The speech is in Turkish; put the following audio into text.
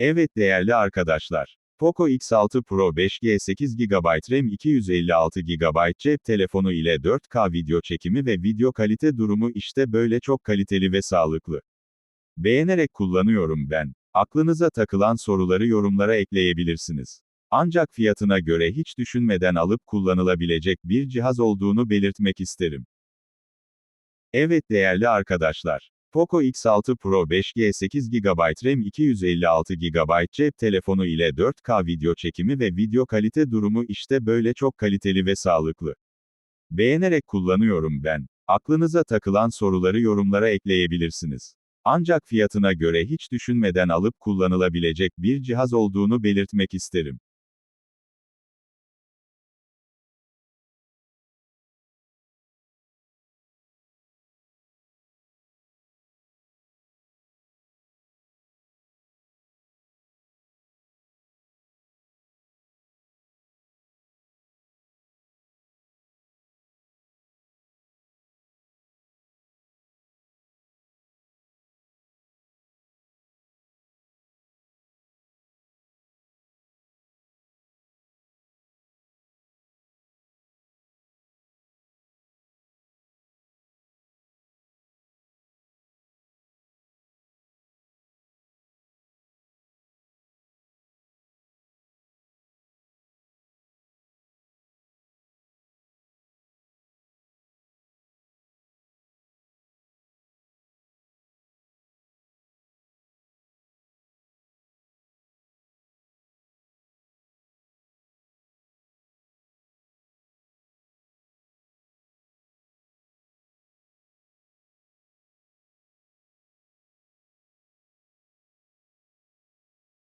Evet değerli arkadaşlar. Poco X6 Pro 5G 8 GB RAM 256 GB cep telefonu ile 4K video çekimi ve video kalite durumu işte böyle çok kaliteli ve sağlıklı. Beğenerek kullanıyorum ben. Aklınıza takılan soruları yorumlara ekleyebilirsiniz. Ancak fiyatına göre hiç düşünmeden alıp kullanılabilecek bir cihaz olduğunu belirtmek isterim. Evet değerli arkadaşlar. Poco X6 Pro 5G 8 GB RAM 256 GB cep telefonu ile 4K video çekimi ve video kalite durumu işte böyle çok kaliteli ve sağlıklı. Beğenerek kullanıyorum ben. Aklınıza takılan soruları yorumlara ekleyebilirsiniz. Ancak fiyatına göre hiç düşünmeden alıp kullanılabilecek bir cihaz olduğunu belirtmek isterim.